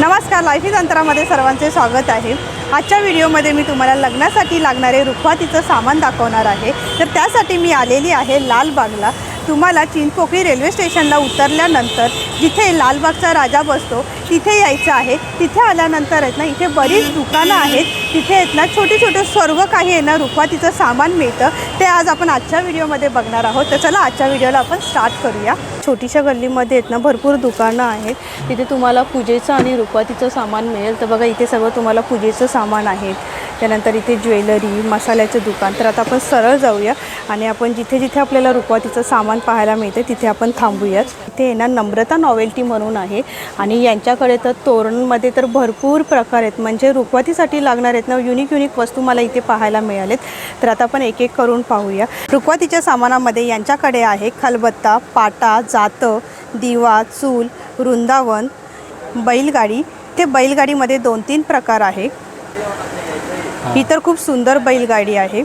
नमस्कार life is अंतरामध्ये सर्वांचे स्वागत आहे. आजच्या व्हिडिओमध्ये मी तुम्हाला लग्नासाठी लागणारे रुखवातीचं सामान दाखवणार आहे. तर त्यासाठी मी आलेली आहे लालबागला. तुम्हाला चिंचपोकळी रेल्वे स्टेशनला उतरल्यानंतर जिथे लालबागचा राजा बसतो तिथे यायचं आहे. तिथे आल्यानंतर आहेत ना इथे बरीच दुकानं आहेत. तिथे आहेत ना छोटे छोटे सर्व काही आहे ना रुखवातीचं सामान मिळतं. ते आज आपण आजच्या व्हिडिओमध्ये बघणार आहोत. तर चला आजच्या व्हिडिओला आपण स्टार्ट करूया. छोटीशा गल्लीमध्ये आहेत ना भरपूर दुकानं आहेत. तिथे तुम्हाला पूजेचं आणि रुपातीचं सामान मिळेल. तर बघा इथे सगळं तुम्हाला पूजेचं सामान आहे. त्यानंतर इथे ज्वेलरी मसाल्याचं दुकान. तर आता आपण सरळ जाऊया आणि आपण जिथे जिथे आपल्याला रुखवातीचं सामान पाहायला मिळते तिथे आपण थांबूयात. इथे आहे ना नम्रता नॉवेल्टी म्हणून आहे आणि यांच्याकडे तर तोरणमध्ये तर भरपूर प्रकार आहेत. म्हणजे रुखवातीसाठी लागणार आहेत ना युनिक युनिक वस्तू मला इथे पाहायला मिळालेत. तर आता आपण एक एक करून पाहूया. रुखवातीच्या सामानामध्ये यांच्याकडे आहे खलबत्ता पाटा जातं दिवा चूल वृंदावन बैलगाडी. ते बैलगाडीमध्ये दोन तीन प्रकार आहे. ही तर खूप सुंदर बैलगाडी आहे.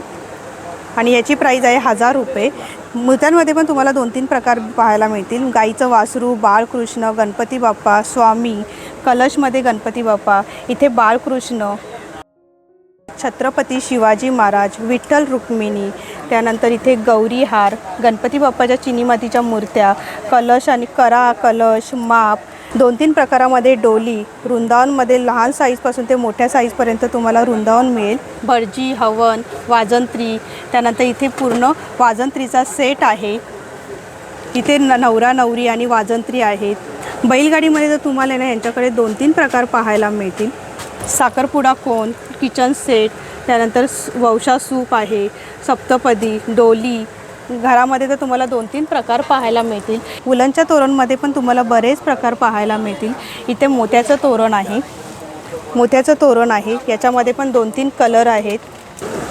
आणि याची प्राईज आहे हजार रुपये. मूर्त्यांमध्ये पण तुम्हाला दोन तीन प्रकार पाहायला मिळतील. गाईचं वासरू बाळकृष्ण गणपती बाप्पा स्वामी कलशमध्ये गणपती बाप्पा इथे बाळकृष्ण छत्रपती शिवाजी महाराज विठ्ठल रुक्मिणी त्यानंतर इथे गौरी हार गणपती बाप्पाच्या चिनी मातीच्या मूर्त्या कलश आणि करा कलश माप दोन तीन प्रकारामध्ये डोली वृंदावनमध्ये लहान साईजपासून ते मोठ्या साईजपर्यंत तुम्हाला वृंदावन मिळेल. भटजी हवन वाजंत्री त्यानंतर इथे पूर्ण वाजंत्रीचा सेट आहे. इथे न नवरा नवरी आणि वाजंत्री आहेत. बैलगाडीमध्ये जर तुम्हाला ना यांच्याकडे दोन तीन प्रकार पाहायला मिळतील. साखरपुडा कोण किचन सेट त्यानंतर वंशा सूप आहे सप्तपदी डोली घरामध्ये तर तुम्हाला दोन तीन प्रकार पाहायला मिळतील. वुलनच्या तोरणमध्ये पण तुम्हाला बरेच प्रकार पाहायला मिळतील. इथे मोत्याचं तोरण आहे. मोत्याचं तोरण आहे. याच्यामध्ये पण दोन तीन कलर आहेत.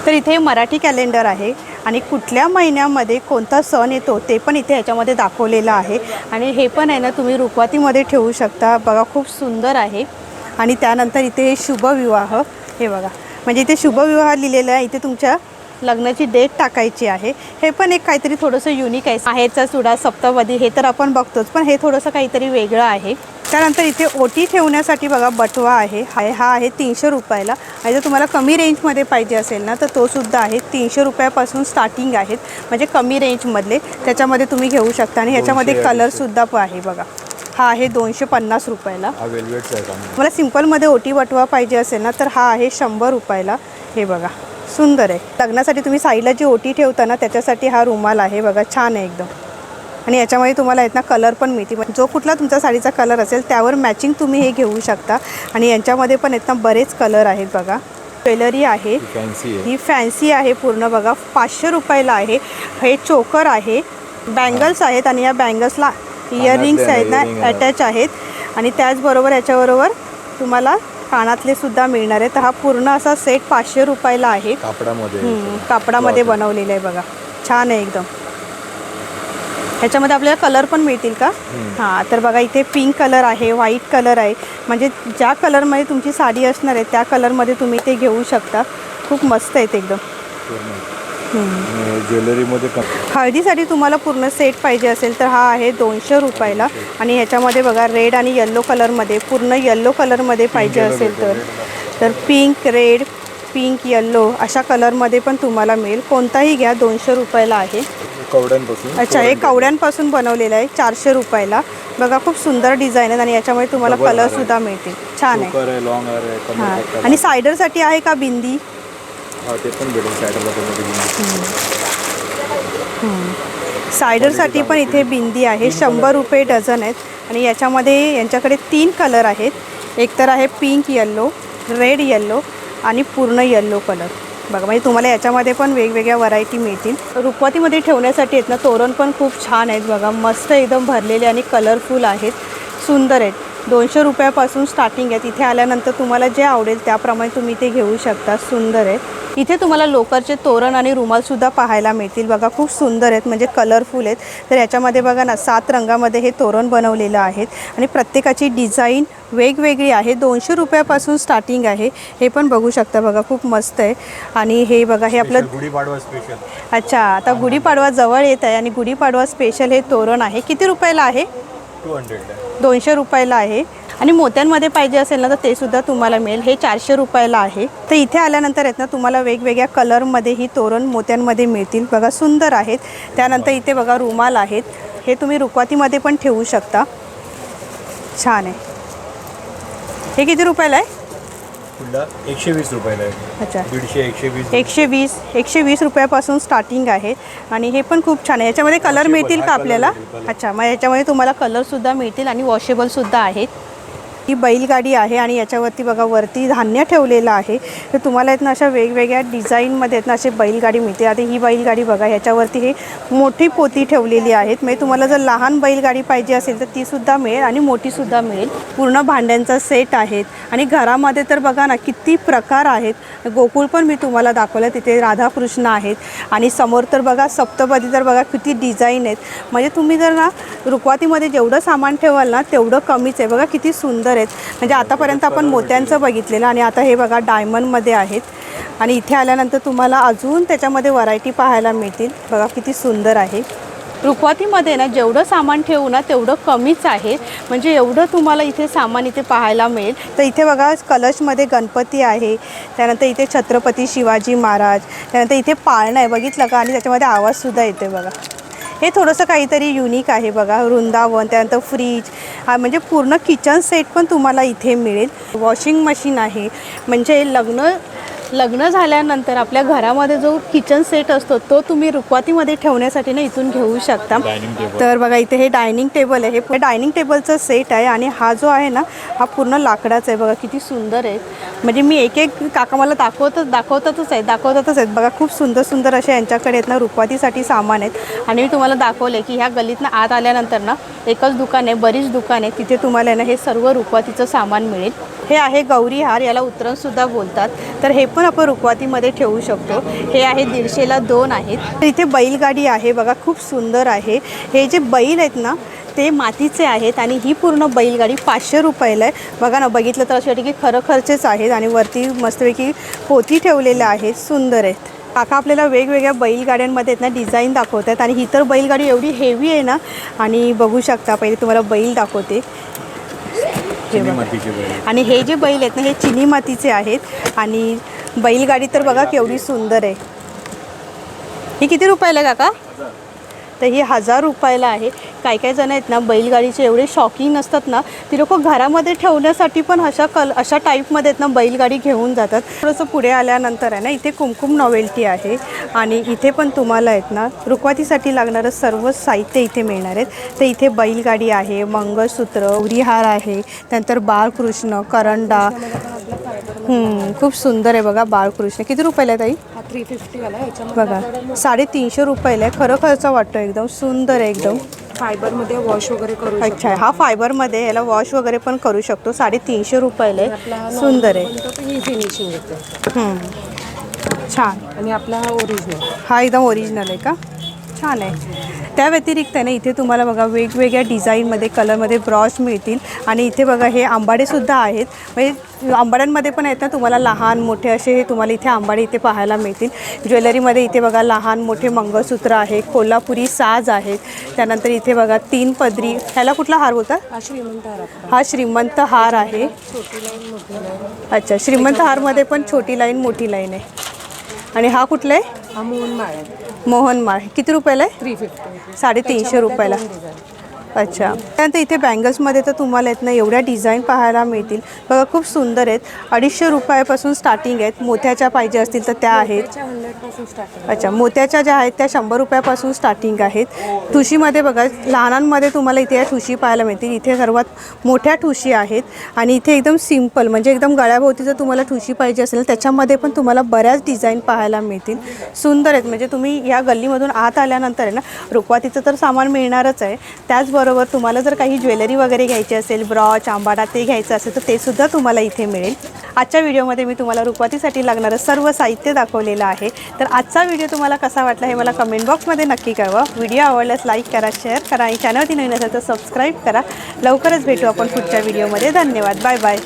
तर इथे मराठी कॅलेंडर आहे. आणि कुठल्या महिन्यामध्ये कोणता सण येतो ते पण इथे ह्याच्यामध्ये दाखवलेलं आहे. आणि हे पण आहे ना तुम्ही रुखवातीमध्ये ठेवू शकता. बघा खूप सुंदर आहे. आणि त्यानंतर इथे शुभविवाह. हे बघा. म्हणजे इथे शुभविवाह लिहिलेलं आहे. इथे तुमच्या लग्नाची डेट टाकायची आहे. हे पण एक काहीतरी थोडंसं युनिक आहे. आहेरचा चुडा सप्तपदी हे तर आपण बघतोच पण हे थोडंसं काहीतरी वेगळं आहे. त्यानंतर इथे ओटी ठेवण्यासाठी बघा बटवा आहे. हा हा आहे तीनशे रुपयाला. आणि जर तुम्हाला कमी रेंजमध्ये पाहिजे असेल ना तर तो सुद्धा आहे. तीनशे रुपयापासून स्टार्टिंग आहेत. म्हणजे कमी रेंजमधले त्याच्यामध्ये तुम्ही घेऊ शकता. आणि ह्याच्यामध्ये कलरसुद्धा आहे बघा. हा आहे दोनशे पन्नास रुपयाला. मला सिम्पलमध्ये ओटी बटवा पाहिजे असेल ना तर हा आहे शंभर रुपयाला. हे बघा. सुंदर आहे. लग्नासाठी तुम्ही साईडला जी ओटी ठेवता ना त्याच्यासाठी हा रुमाल आहे बघा छान आहे एकदम. आणि याच्यामध्ये तुम्हाला आहेत ना कलर पण मिळते म्हणजे जो कुठला तुमच्या साडीचा कलर असेल त्यावर मॅचिंग तुम्ही हे घेऊ शकता. आणि यांच्यामध्ये पण आहेत ना बरेच कलर आहेत बघा. ज्वेलरी आहे. ही फॅन्सी आहे. पूर्ण बघा. पाचशे रुपयाला आहे. हे चोकर आहे. बँगल्स आहेत आणि या बँगल्सला इयरिंग्स आहेत ना. अटॅच आहेत. आणि त्याचबरोबर याच्याबरोबर तुम्हाला कानातले सुद्धा मिळणार आहे तर हा पूर्ण असा सेट पाचशे रुपयाला आहे. कापडामध्ये. कापडामध्ये. बनवलेलं आहे बघा. छान आहे एकदम. ह्याच्यामध्ये आपल्याला कलर पण मिळतील का? हां तर बघा इथे पिंक कलर आहे व्हाईट कलर आहे. म्हणजे ज्या कलरमध्ये तुमची साडी असणार आहे त्या कलरमध्ये तुम्ही ते घेऊ शकता. खूप मस्त आहेत एकदम. ज्वेलरीमध्ये पण हळदीसाठी तुम्हाला पूर्ण सेट पाहिजे असेल तर हा आहे दोनशे रुपयाला. आणि ह्याच्यामध्ये बघा रेड आणि येल्लो कलरमध्ये पूर्ण येल्लो कलरमध्ये पाहिजे असेल तर. तर पिंक रेड पिंक येल्लो अशा कलरमध्ये पण तुम्हाला मिळेल. कोणताही घ्या दोनशे रुपयाला आहे. कवड्यांपासून. अच्छा हे कवड्यांपासून बनवलेलं आहे चारशे रुपयाला. बघा खूप सुंदर डिझाईन आहेत आणि याच्यामध्ये तुम्हाला Double कलर हार आहे. सुद्धा मिळतील. छान आहे. आहे लॉंग आहे हां. आणि सायडरसाठी आहे का बिंदी? ते पण भेटेल साईडला सायडरसाठी पण इथे बिंदी आहे शंभर रुपये डझन आहेत. आणि याच्यामध्ये यांच्याकडे तीन कलर आहेत. एक तर आहे पिंक येल्लो रेड येल्लो आणि पूर्ण येल्लो कलर बघा म्हणजे तुम्हाला याच्यामध्ये पण वेगवेगळ्या व्हरायटी मिळतील. रुखवातीमध्ये ठेवण्यासाठी आहेत ना तोरण पण खूप छान आहेत बघा. मस्त एकदम भरलेले आणि कलरफुल आहेत. सुंदर आहेत. दोनशे रुपयापासून स्टार्टिंग आहे तिथे आल्यानंतर तुम्हाला जे आवडेल त्याप्रमाणे तुम्ही ते घेऊ शकता. सुंदर आहे. इथे तुम्हाला लोकरचे तोरण आणि रुमालसुद्धा पाहायला मिळतील. बघा खूप सुंदर आहेत म्हणजे कलरफुल आहेत. तर याच्यामध्ये बघा ना सात रंगामध्ये हे तोरण बनवलेलं आहेत. आणि प्रत्येकाची डिझाईन वेगवेगळी आहे. दोनशे रुपयापासून स्टार्टिंग आहे. हे पण बघू शकता बघा खूप मस्त आहे. आणि हे बघा हे आपलं गुढीपाडवा स्पेशल अच्छा आता गुढीपाडवा जवळ येत आहे आणि गुढीपाडवा स्पेशल हे तोरण आहे. किती रुपयाला आहे? टू हंड्रेड दोनशे रुपयाला आहे. आणि मोत्यांमध्ये पाहिजे असेल ना तर ते सुद्धा तुम्हाला मिळेल. हे चारशे रुपयाला आहे. तर इथे आल्यानंतर आहेत ना तुम्हाला वेगवेगळ्या कलरमध्ये ही तोरण मोत्यांमध्ये मिळतील. बघा सुंदर आहेत. त्यानंतर इथे बघा रुमाल आहेत. हे तुम्ही रुखवातीमध्ये पण ठेवू शकता. छान आहे. हे किती रुपयाला आहे? एकशे वीस रुपयाला आहे. अच्छा. दीडशे एकशे वीस एकशे वीस एकशे वीस रुपयापासून स्टार्टिंग आहे. आणि हे पण खूप छान आहे. याच्यामध्ये कलर मिळतील का आपल्याला. अच्छा मग याच्यामध्ये तुम्हाला कलरसुद्धा मिळतील आणि वॉशेबलसुद्धा आहेत. ही बैलगाडी आहे आणि याच्यावरती बघा वरती धान्य ठेवलेलं आहे. तर तुम्हाला आहेत ना अशा वेगवेगळ्या डिझाईनमध्ये आहेत ना असे बैलगाडी मिळते. आता ही बैलगाडी बघा ह्याच्यावरती हे मोठी पोती ठेवलेली आहेत. म्हणजे तुम्हाला जर लहान बैलगाडी पाहिजे असेल तर तीसुद्धा मिळेल आणि मोठीसुद्धा मिळेल. पूर्ण भांड्यांचा सेट आहेत. आणि घरामध्ये तर बघा ना किती प्रकार आहेत. गोकुळ पण मी तुम्हाला दाखवलं तिथे राधाकृष्ण आहेत. आणि समोर तर बघा सप्तपदी तर बघा किती डिझाईन आहेत. म्हणजे तुम्ही जर ना रुखवातीमध्ये जेवढं सामान ठेवाल ना तेवढं कमीच आहे. बघा किती सुंदर आहेत. म्हणजे आतापर्यंत आपण मोत्यांचं बघितलेलं आणि आता हे बघा डायमंडमध्ये आहेत. आणि इथे आल्यानंतर तुम्हाला अजून त्याच्यामध्ये व्हरायटी पाहायला मिळतील. बघा किती सुंदर आहे. रुखवातीमध्ये ना जेवढं सामान ठेवू ना तेवढं कमीच आहे. म्हणजे एवढं तुम्हाला इथे सामान इथे पाहायला मिळेल. तर इथे बघा कलशमध्ये गणपती आहे. त्यानंतर इथे छत्रपती शिवाजी महाराज. त्यानंतर इथे पाळणं आहे. बघितलं का? आणि त्याच्यामध्ये आवाजसुद्धा येते बघा. हे थोडंसं काहीतरी युनिक आहे बघा. वृंदावन त्यानंतर फ्रीज हा म्हणजे पूर्ण किचन सेट पण तुम्हाला इथे मिळेल. वॉशिंग मशीन आहे. म्हणजे लग्न लग्न झाल्यानंतर आपल्या घरामध्ये जो किचन सेट असतो तो तुम्ही रुखवातीमध्ये ठेवण्यासाठी ना इथून घेऊ शकता. तर बघा इथे हे डायनिंग टेबल आहे. हे डायनिंग टेबलचं सेट आहे आणि हा जो आहे ना हा पूर्ण लाकडाचा आहे. बघा किती सुंदर आहे. म्हणजे मी एक एक काका मला दाखवतच दाखवतातच आहेत दाखवतातच आहेत. बघा खूप सुंदर सुंदर असे यांच्याकडे आहेत ना रुखवातीसाठी सामान आहेत. आणि मी तुम्हाला दाखवले की ह्या गल्लीतनं आत आल्यानंतर ना एकच दुकान आहे बरीच दुकान आहे तिथे तुम्हाला ना हे सर्व रुखवातीचं सामान मिळेल. हे आहे गौरी हार याला उतरणसुद्धा बोलतात. तर हे पण आपण रुखवातीमध्ये ठेवू शकतो. हे आहे दीडशेला दोन आहेत. तर इथे बैलगाडी आहे बघा खूप सुंदर आहे. हे जे बैल आहेत ना ते मातीचे आहेत आणि ही पूर्ण बैलगाडी पाचशे रुपयाला आहे. बघा ना बघितलं तर अशी वाटते की खरोखरचेच आहेत. आणि वरती मस्तपैकी पोती ठेवलेल्या आहेत सुंदर आहेत. काका आपल्याला वेगवेगळ्या बैलगाड्यांमध्ये आहेत ना डिझाईन दाखवत आहेत आणि ही तर बैलगाडी एवढी हेवी आहे ना आणि बघू शकता पहिले तुम्हाला बैल दाखवते. आणि हे जे बैल आहेत ना हे चिनी मातीचे आहेत आणि बैलगाडी तर बघा केवढी सुंदर आहे. ही किती रुपयाला काका? तर ही हजार रुपयाला आहे. काही काही जण आहेत ना बैलगाडीचे एवढे शॉकिंग असतात ना ती लोक घरामध्ये ठेवण्यासाठी पण अशा कल अशा टाईपमध्ये आहेत ना बैलगाडी घेऊन जातात. थोडंसं पुढे आल्यानंतर आहे ना इथे कुमकुम नॉवेल्टी आहे. आणि इथे पण तुम्हाला आहेत ना रुखवातीसाठी लागणारं सर्व साहित्य इथे मिळणार आहेत. तर इथे बैलगाडी आहे मंगळसूत्र उरीहार आहे त्यानंतर बाळकृष्ण करंडा. खूप सुंदर आहे बघा बाळकृष्ण. किती रुपयाला आहे ताई? थ्री फिफ्टीवाला बघा साडेतीनशे रुपयाला आहे. खरं खर्चा वाटतो एकदम सुंदर आहे एकदम. फायबरमध्ये वॉश वगैरे करू अच्छा हा फायबरमध्ये याला वॉश वगैरे पण करू शकतो. साडेतीनशे रुपयाला आहे. सुंदर आहे. ही फिनिशिंग येते. छान. आणि आपला हा ओरिजिनल हा एकदम ओरिजिनल आहे का? छान आहे. त्या व्यतिरिक्त ना इथे तुम्हाला बघा वेगवेगळ्या डिझाईनमध्ये कलरमध्ये ब्रॉश मिळतील. आणि इथे बघा हे आंबाडेसुद्धा आहेत. म्हणजे आंबाड्यांमध्ये पण आहेत ना तुम्हाला लहान मोठे असे हे तुम्हाला इथे आंबाडे इथे पाहायला मिळतील. ज्वेलरीमध्ये इथे बघा लहान मोठे मंगळसूत्र आहे कोल्हापुरी साज आहेत त्यानंतर इथे बघा तीन पदरी. ह्याला कुठला हार होता? हा श्रीमंत हा हार आहे. अच्छा श्रीमंत हारमध्ये पण छोटी लाईन मोठी लाईन आहे. आणि हा कुठला आहे? मोहन माळ. किती रुपयाला आहे? Three fifty. साडेतीनशे रुपयाला. अच्छा. त्यानंतर इथे बँगल्समध्ये तर तुम्हाला आहेत ना एवढ्या डिझाईन पाहायला मिळतील. बघा खूप सुंदर आहेत. अडीचशे रुपयापासून स्टार्टिंग आहेत. मोत्याच्या पाहिजे असतील तर त्या आहेत. अच्छा मोत्याच्या ज्या आहेत त्या शंभर रुपयापासून स्टार्टिंग आहेत. ठुशीमध्ये बघा लहानांमध्ये तुम्हाला इथे या ठुशी पाहायला मिळतील. इथे सर्वात मोठ्या ठुशी आहेत. आणि इथे एकदम सिंपल म्हणजे एकदम गळ्याभोवती जर तुम्हाला ठुशी पाहिजे असेल त्याच्यामध्ये पण तुम्हाला बऱ्याच डिझाईन पाहायला मिळतील. सुंदर आहेत. म्हणजे तुम्ही या गल्लीमधून आत आल्यानंतर आहे ना रुखवातीचं तर सामान मिळणारच आहे. त्याचबरोबर तुम्हाला जर काही ज्वेलरी वगैरे घ्यायची असेल ब्रॉच आंबाडा ते घ्यायचं असेल तर ते सुद्धा तुम्हाला इथे मिळेल. आजच्या व्हिडिओमध्ये मी तुम्हाला रुखवातीसाठी लागणारं सर्व साहित्य दाखवलेलं आहे. तर आजचा व्हिडिओ तुम्हाला कसा वाटला हे मला कमेंट बॉक्समध्ये नक्की कळवा. व्हिडिओ आवडल्यास लाईक करा शेअर करा आणि चॅनलवरती नवीन असेल तर सबस्क्राईब करा. लवकरच भेटू आपण पुढच्या व्हिडिओमध्ये. धन्यवाद. Bye bye